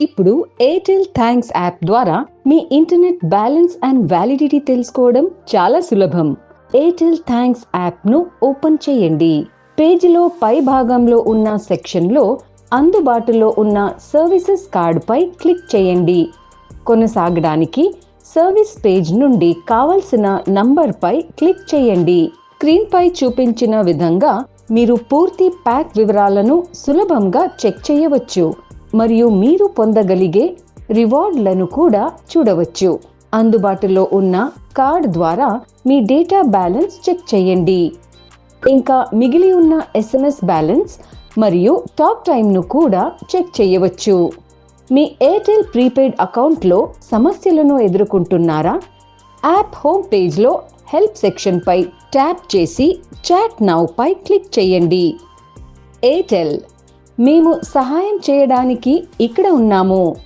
ఇప్పుడు Airtel thanks app ద్వారా మీ ఇంటర్నెట్ బ్యాలెన్స్ అండ్ వ్యాలిడిటీ తెలుసుకోవడం చాలా సులభం. ఎయిర్టెల్ థ్యాంక్స్ యాప్ను ఓపెన్ చేయండి. పేజీలో పై భాగంలో ఉన్న సెక్షన్లో అందుబాటులో ఉన్న సర్వీసెస్ కార్డుపై క్లిక్ చేయండి. కొనసాగడానికి సర్వీస్ పేజ్ నుండి కావలసిన నంబర్పై క్లిక్ చేయండి. స్క్రీన్పై చూపించిన విధంగా మీరు పూర్తి ప్యాక్ వివరాలను సులభంగా చెక్ చేయవచ్చు. మరియు మీరు పొందగలిగే రివార్డ్లను కూడా చూడవచ్చు. అందుబాటులో ఉన్న కార్డ్ ద్వారా మీ డేటా బ్యాలెన్స్ చెక్ చేయండి. ఇంకా మిగిలి ఉన్న ఎస్ఎంఎస్ బ్యాలెన్స్ మరియు టాక్ టైంను కూడా చెక్ చేయవచ్చు. మీ ఎయిర్టెల్ ప్రీపెయిడ్ అకౌంట్లో సమస్యలను ఎదుర్కొంటున్నారా? యాప్ హోమ్ పేజ్లో హెల్ప్ సెక్షన్పై ట్యాప్ చేసి చాట్ నౌపై క్లిక్ చేయండి. ఎయిర్టెల్ మేము సహాయం చేయడానికి ఇక్కడ ఉన్నాము.